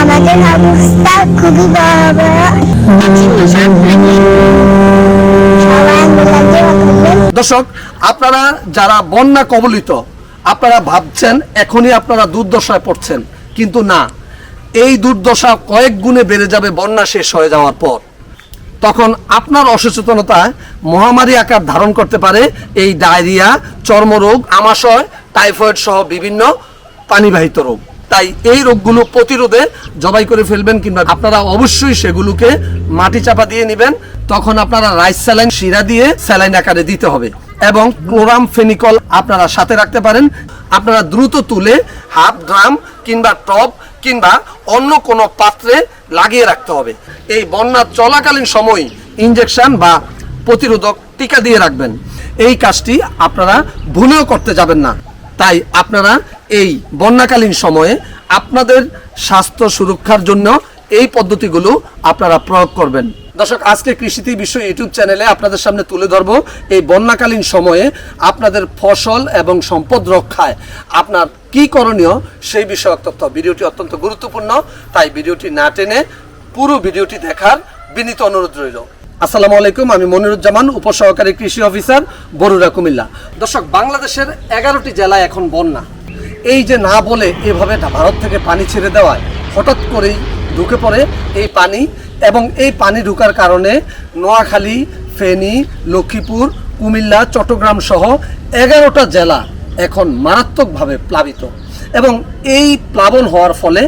আমাদের অবস্থা খুবই মিলে দোয়া করবেন দর্শক আপনারা যারা বন্যা কবলিত আপনারা ভাবছেন এখনই আপনারা দুর্দশায় পড়ছেন কিন্তু না। এই দুর্দশা কয়েক গুণে বেড়ে যাবে বন্যা শেষ হয়ে যাওয়ার পর। তখন আপনার অসচেতনতায় মহামারী আকার ধারণ করতে পারে এই ডায়রিয়া চর্মরোগ আমাশয় টাইফয়েড সহ বিভিন্ন পানিবাহিত রোগ। তাই এই রোগগুলো প্রতিরোধে জবাই করে ফেলবেন কিংবা আপনারা অবশ্যই সেগুলোকে মাটি চাপা দিয়ে নেবেন। তখন আপনারা রাইস স্যালাইন শিরা দিয়ে স্যালাইন আকারে দিতে হবে এবং ক্লোরাম ফেনিকল আপনারা সাথে রাখতে পারেন। আপনারা দ্রুত তুলে হাফ ড্রাম কিংবা টপ কিংবা অন্য কোনো পাত্রে লাগিয়ে রাখতে হবে। এই বন্যা চলাকালীন সময় ইনজেকশন বা প্রতিরোধক টিকা দিয়ে রাখবেন। এই কাজটি আপনারা ভুলেও করতে যাবেন না। তাই আপনারা এই বন্যাকালীন সময়ে আপনাদের স্বাস্থ্য সুরক্ষার জন্য এই পদ্ধতিগুলো আপনারা প্রয়োগ করবেন। দর্শক, আজকে কৃষিতে বিশ্ব ইউটিউব চ্যানেলে আপনাদের সামনে তুলে ধরব এই বন্যাকালীন সময়ে আপনাদের ফসল এবং সম্পদ রক্ষায় আপনার কি করণীয় সেই বিষয়ক তথ্য। ভিডিওটি অত্যন্ত গুরুত্বপূর্ণ, তাই ভিডিওটি না টেনে পুরো ভিডিওটি দেখার বিনীত অনুরোধ রইল। আসসালামু আলাইকুম, আমি মনিরুজ্জামান, উপসহকারী কৃষি অফিসার বরুড়া, কুমিল্লা। দর্শক, বাংলাদেশের এগারোটি জেলায় এখন বন্যা। এই যে না বলে এভাবে ভারত থেকে পানি ছেড়ে দেওয়ায় হঠাৎ করেই ঢুকে পড়ে এই পানি এবং এই পানি ঢুকার কারণে নোয়াখালী, ফেনী, লক্ষ্মীপুর, কুমিল্লা, চট্টগ্রাম সহ এগারোটা জেলা এখন মারাত্মকভাবে প্লাবিত। এবং এই প্লাবন হওয়ার ফলে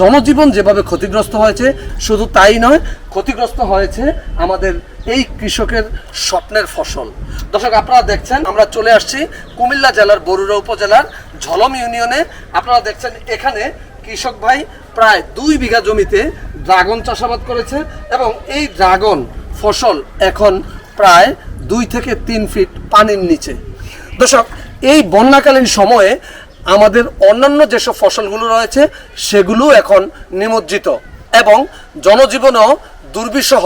জনজীবন যেভাবে ক্ষতিগ্রস্ত হয়েছে, শুধু তাই নয়, ক্ষতিগ্রস্ত হয়েছে আমাদের এই কৃষকের স্বপ্নের ফসল। দর্শক, আপনারা দেখছেন, আমরা চলে আসছি কুমিল্লা জেলার বরুড়া উপজেলার ঝলম ইউনিয়নে। আপনারা দেখছেন, এখানে কৃষক ভাই প্রায় দুই বিঘা জমিতে ড্রাগন চাষাবাদ করেছে এবং এই ড্রাগন ফসল এখন প্রায় দুই থেকে তিন ফিট পানির নিচে। দর্শক, এই বন্যাকালীন সময়ে আমাদের অন্যান্য যেসব ফসলগুলো রয়েছে সেগুলো এখন নিমজ্জিত এবং জনজীবনও দুর্বিষহ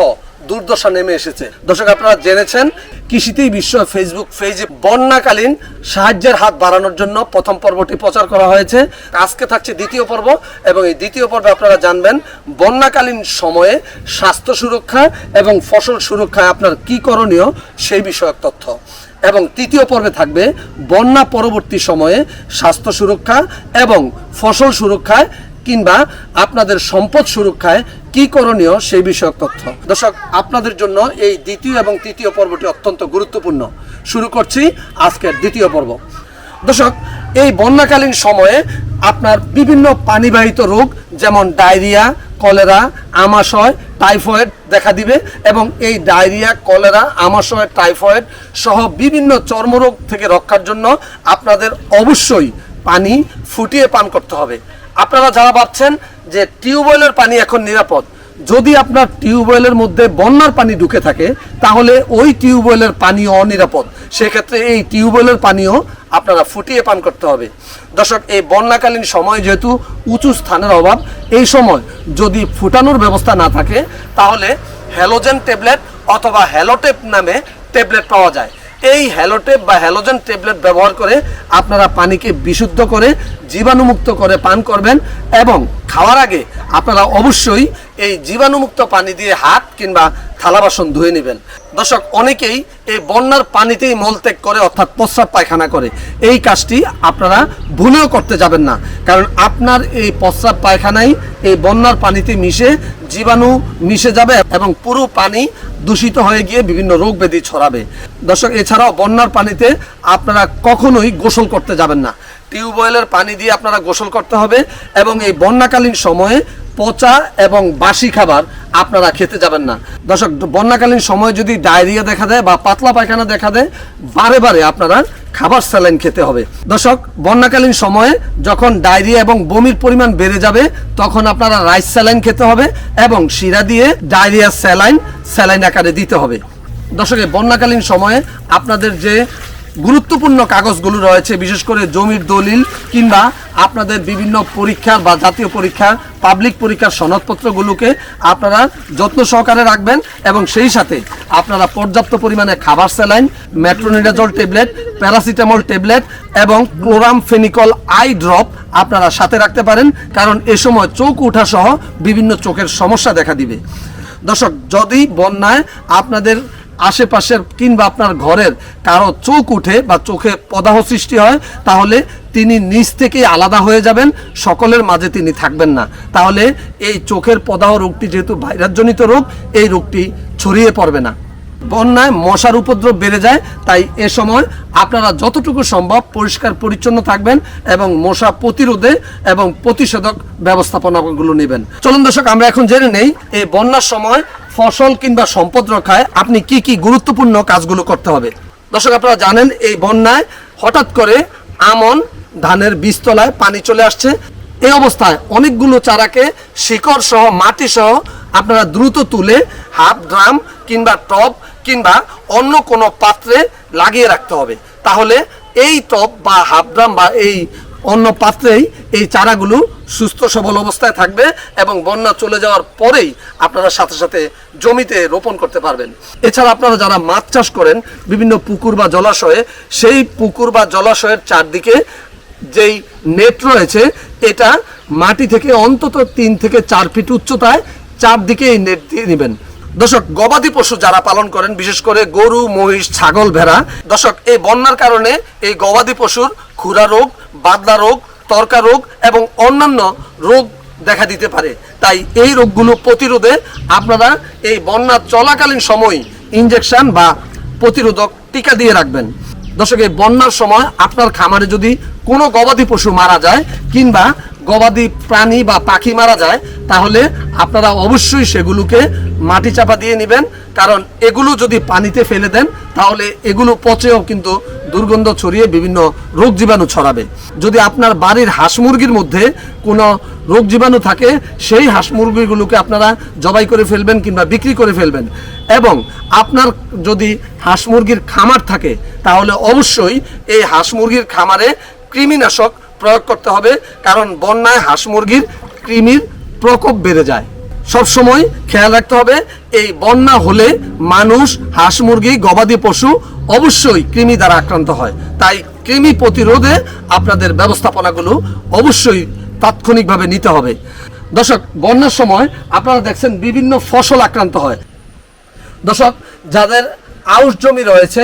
দুর্দশা নেমে এসেছে। দর্শক, আপনারা জেনেছেন, কৃষিতেই বিশ্ব ফেসবুক পেজে বন্যাকালীন সাহায্যের হাত বাড়ানোর জন্য প্রথম পর্বটি প্রচার করা হয়েছে। আজকে থাকছে দ্বিতীয় পর্ব এবং এই দ্বিতীয় পর্বে আপনারা জানবেন, বন্যাকালীন সময়ে স্বাস্থ্য সুরক্ষা এবং ফসল সুরক্ষায় আপনার কি করণীয় সেই বিষয়ক তথ্য। এবং তৃতীয় পর্বে থাকবে বন্যা পরবর্তী সময়ে স্বাস্থ্য সুরক্ষা এবং ফসল সুরক্ষায় কিংবা আপনাদের সম্পদ সুরক্ষায় কি করণীয় সেই বিষয়ক তথ্য। দর্শক, আপনাদের জন্য এই দ্বিতীয় এবং তৃতীয় পর্বটি অত্যন্ত গুরুত্বপূর্ণ। শুরু করছি আজকের দ্বিতীয় পর্ব। দর্শক, এই বন্যাকালীন সময়ে আপনার বিভিন্ন পানিবাহিত রোগ যেমন ডায়রিয়া কলেরা, আমাশয়, টাইফয়েড দেখা দিবে এবং এই ডায়রিয়া, কলেরা, আমাশয়, টাইফয়েড সহ বিভিন্ন চর্মরোগ থেকে রক্ষার জন্য আপনাদের অবশ্যই পানি ফুটিয়ে পান করতে হবে। আপনারা যারা ভাবছেন যে টিউবওয়েলের পানি এখন নিরাপদ যদি আপনার টিউবওয়েলের মধ্যে বন্যার পানি ঢুকে থাকে, তাহলে ওই টিউবওয়েলের পানি অনিরাপদ সেক্ষেত্রে এই টিউবওয়েলের পানিও আপনারা ফুটিয়ে পান করতে হবে। দর্শক, এই বন্যাকালীন সময় যেহেতু উঁচু স্থানের অভাব, এই সময় যদি ফুটানোর ব্যবস্থা না থাকে, তাহলে হ্যালোজেন ট্যাবলেট অথবা হ্যালোটেপ নামে ট্যাবলেট পাওয়া যায়। এই হ্যালোটেপ বা হ্যালোজেন ট্যাবলেট ব্যবহার করে আপনারা পানিকে বিশুদ্ধ করে, জীবাণুমুক্ত করে পান করবেন এবং খাওয়ার আগে আপনারা অবশ্যই এই জীবাণুমুক্ত পানি দিয়ে হাত কিংবা থালা বাসন ধুয়ে নেবেন। দর্শক, অনেকেই এই বন্যার পানিতেই মলত্যাগ করে, অর্থাৎ প্রস্রাব পায়খানা করে। এই কাজটি আপনারা ভুলেও করতে যাবেন না। কারণ আপনার এই প্রস্রাব পায়খানাই এই বন্যার পানিতে মিশে, জীবাণু মিশে যাবে এবং পুরো পানি দূষিত হয়ে গিয়ে বিভিন্ন রোগ ব্যাধি ছড়াবে। দর্শক, এছাড়াও বন্যার পানিতে আপনারা কখনোই গোসল করতে যাবেন না। টিউবওয়েলের পানি দিয়ে আপনারা গোসল করতে হবে এবং এই বন্যাকালীন সময়ে পচা এবং বাসি খাবার আপনারা খেতে যাবেন না। দর্শক, বন্যাকালীন সময় যদি ডায়রিয়া দেখা দেয় বা পাতলা পায়খানা দেখা দেয়, বারে বারে আপনারা খাবার স্যালাইন খেতে হবে। দর্শক, বন্যাকালীন সময়ে যখন ডায়রিয়া এবং বমির পরিমাণ বেড়ে যাবে, তখন আপনারা রাইস স্যালাইন খেতে হবে এবং শিরা দিয়ে ডায়রিয়া স্যালাইন স্যালাইন আকারে দিতে হবে। দর্শক বন্যাকালীন সময়ে আপনাদের যে গুরুত্বপূর্ণ কাগজগুলো রয়েছে, বিশেষ করে জমির দলিল কিংবা আপনাদের বিভিন্ন পরীক্ষার বা জাতীয় পরীক্ষার পাবলিক পরীক্ষার সনদপত্রগুলোকে আপনারা যত্ন সহকারে রাখবেন এবং সেই সাথে আপনারা পর্যাপ্ত পরিমাণে খাবার saline metronidazole tablet paracetamol tablet এবং ক্লোরাম ফেনিকল আই ড্রপ আপনারা সাথে রাখতে পারেন, কারণ এ সময় চোখ ওঠা সহ বিভিন্ন চোখের সমস্যা দেখা দিবে। দর্শক, যদি বন্যায় আপনাদের আশেপাশের কিংবা আপনার ঘরের কারও চোখ উঠে বা চোখে পদাহ সৃষ্টি হয়, তাহলে তিনি নিজ থেকেই আলাদা হয়ে যাবেন, সকলের মাঝে তিনি থাকবেন না। তাহলে এই চোখের পদাহ রোগটি যেহেতু ভাইরাসজনিত রোগ, এই রোগটি ছড়িয়ে পড়বে না। বন্যায় মশার উপদ্রব বেড়ে যায়, তাই এ সময় আপনারা যতটুকু সম্ভব পরিষ্কার পরিচ্ছন্ন থাকবেন এবং মশা প্রতিরোধে এবং প্রতিষেধক ব্যবস্থাপনাগুলো নেবেন। চলুন দর্শক, আমরা এখন জেনে নেই, এই বন্যার সময় ফসল কিংবা সম্পদ রক্ষায় আপনি কি কি গুরুত্বপূর্ণ কাজগুলো করতে হবে? দর্শক, আপনারা জানেন এই বন্যায় হঠাৎ করে আমন, ধানের বীজতলায় পানি চলে আসছে। এই অবস্থায় অনেকগুলো চারাকে শিকড় সহ, মাটি সহ আপনারা দ্রুত তুলে হাফ ড্রাম কিংবা টব কিংবা অন্য কোনো পাত্রে লাগিয়ে রাখতে হবে। তাহলে এই টব বা হাফ ড্রাম বা এই অন্য পাত্রেই এই চারাগুলো সুস্থ সবল অবস্থায় থাকবে এবং বন্যা চলে যাওয়ার পরেই আপনারা সাথে সাথে জমিতে রোপণ করতে পারবেন। এছাড়া আপনারা যারা মাছ চাষ করেন, বিভিন্ন পুকুর বা জলাশয়ে, সেই পুকুর বা জলাশয়ের চারদিকে যেই নেট রয়েছে, এটা মাটি থেকে অন্তত তিন থেকে চার ফিট উচ্চতায় চারদিকে এই নেট দিয়ে নেবেন দর্শক, গবাদি পশু যারা পালন করেন, বিশেষ করে গরু, মহিষ, ছাগল, ভেড়া, দর্শক, এই বন্যার কারণে এই গবাদি পশুর খুরা রোগ বাদলা রোগ, তর্কা রোগ এবং অন্যান্য রোগ দেখা দিতে পারে। তাই এই রোগগুলো প্রতিরোধে আপনারা এই বন্যা চলাকালীন সময় ইনজেকশন বা প্রতিরোধক টিকা দিয়ে রাখবেন। দর্শক, এই বন্যার সময় আপনার খামারে যদি কোনো গবাদি পশু মারা যায় কিংবা গবাদি প্রাণী বা পাখি মারা যায়, তাহলে আপনারা অবশ্যই সেগুলোকে মাটি চাপা দিয়ে নেবেন। কারণ এগুলো যদি পানিতে ফেলে দেন, তাহলে এগুলো পচেও কিন্তু দুর্গন্ধ ছড়িয়ে বিভিন্ন রোগ জীবাণু ছড়াবে। যদি আপনার বাড়ির হাঁস মুরগির মধ্যে কোনো রোগ জীবাণু থাকে, সেই হাঁস মুরগিগুলোকে আপনারা জবাই করে ফেলবেন কিংবা বিক্রি করে ফেলবেন। এবং আপনার যদি হাঁস মুরগির খামার থাকে, তাহলে অবশ্যই এই হাঁস মুরগির খামারে কৃমিনাশক প্রয়োগ করতে হবে, কারণ বন্যায় হাঁস মুরগির কৃমির প্রকোপ বেড়ে যায়। সব সময় খেয়াল রাখতে হবে, এই বন্যা হলে মানুষ হাঁস মুরগি, গবাদি পশু অবশ্যই কৃমি দ্বারা আক্রান্ত হয়। তাই কৃমি প্রতিরোধে আপনাদের ব্যবস্থাপনাগুলো অবশ্যই তাৎক্ষণিকভাবে নিতে হবে। দর্শক, বন্যার সময় আপনারা দেখছেন বিভিন্ন ফসল আক্রান্ত হয়। দর্শক, যাদের আউশ জমি রয়েছে,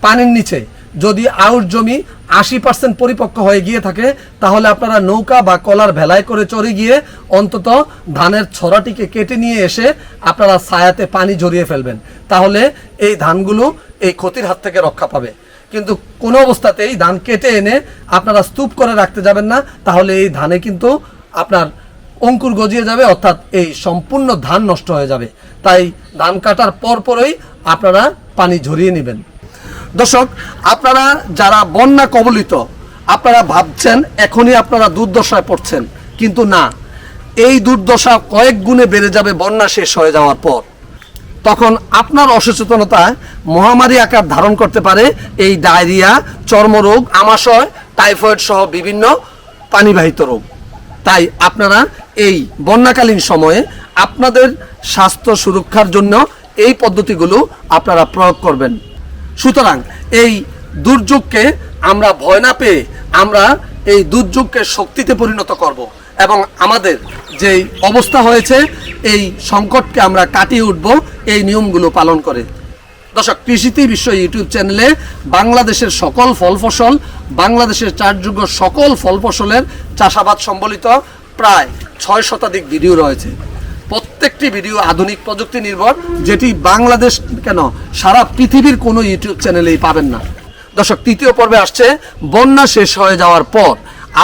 পানির নিচে যদি আউশ জমি আশি পার্সেন্ট পরিপক্ক হয়ে গিয়ে থাকে, তাহলে আপনারা নৌকা বা কলার ভেলায় করে চড়ে গিয়ে অন্তত ধানের ছড়াটিকে কেটে নিয়ে এসে আপনারা ছায়াতে পানি ঝরিয়ে ফেলবেন। তাহলে এই ধানগুলো এই ক্ষতির হাত থেকে রক্ষা পাবে। কিন্তু কোনো অবস্থাতেই ধান কেটে এনে আপনারা স্তূপ করে রাখতে যাবেন না, তাহলে এই ধানে কিন্তু আপনার অঙ্কুর গজিয়ে যাবে, অর্থাৎ এই সম্পূর্ণ ধান নষ্ট হয়ে যাবে। তাই ধান কাটার পরপরই আপনারা পানি ঝরিয়ে নেবেন। দর্শক, আপনারা যারা বন্যা কবলিত, আপনারা ভাবছেন এখনই আপনারা দুর্দশায় পড়ছেন, কিন্তু না। এই দুর্দশা কয়েক গুণে বেড়ে যাবে বন্যা শেষ হয়ে যাওয়ার পর। তখন আপনার অসচেতনতা মহামারী আকার ধারণ করতে পারে এই ডায়রিয়া, চর্মরোগ, আমাশয়, টাইফয়েড সহ বিভিন্ন পানিবাহিত রোগ। তাই আপনারা এই বন্যাকালীন সময়ে আপনাদের স্বাস্থ্য সুরক্ষার জন্য এই পদ্ধতিগুলো আপনারা প্রয়োগ করবেন। সুতরাং এই দুর্যোগকে আমরা ভয় না পেয়ে আমরা এই দুর্যোগকে শক্তিতে পরিণত করব এবং আমাদের যেই অবস্থা হয়েছে, এই সংকটকে আমরা কাটিয়ে উঠব, এই নিয়মগুলো পালন করে। দর্শক, কৃষিতে বিশ্ব ইউটিউব চ্যানেলে বাংলাদেশের সকল ফল ফসল, বাংলাদেশের চারযোগ্য সকল ফল ফসলের চাষাবাদ সম্বলিত প্রায় ছয় শতাধিক ভিডিও রয়েছে। প্রত্যেকটি ভিডিও আধুনিক প্রযুক্তি নির্ভর, যেটি বাংলাদেশ কেন সারা পৃথিবীর কোনো ইউটিউব চ্যানেলেই পাবেন না। দর্শক, তৃতীয় পর্বে আসছে, বন্যা শেষ হয়ে যাওয়ার পর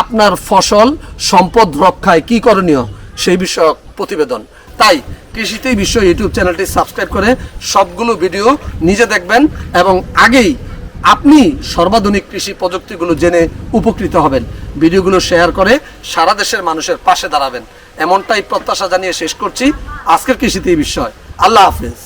আপনার ফসল সম্পদ রক্ষায় কি করণীয় সেই বিষয়ক প্রতিবেদন। তাই কৃষিতেই বিশ্ব ইউটিউব চ্যানেলটি সাবস্ক্রাইব করে সবগুলো ভিডিও নিজে দেখবেন এবং আগেই আপনি সর্বাধুনিক কৃষি প্রযুক্তিগুলো জেনে উপকৃত হবেন। ভিডিওগুলো শেয়ার করে সারা দেশের মানুষের পাশে দাঁড়াবেন। এমনটাই প্রত্যাশা জানিয়ে শেষ করছি। আজকের কৃষিতে এই বিষয়। আল্লাহ হাফিজ।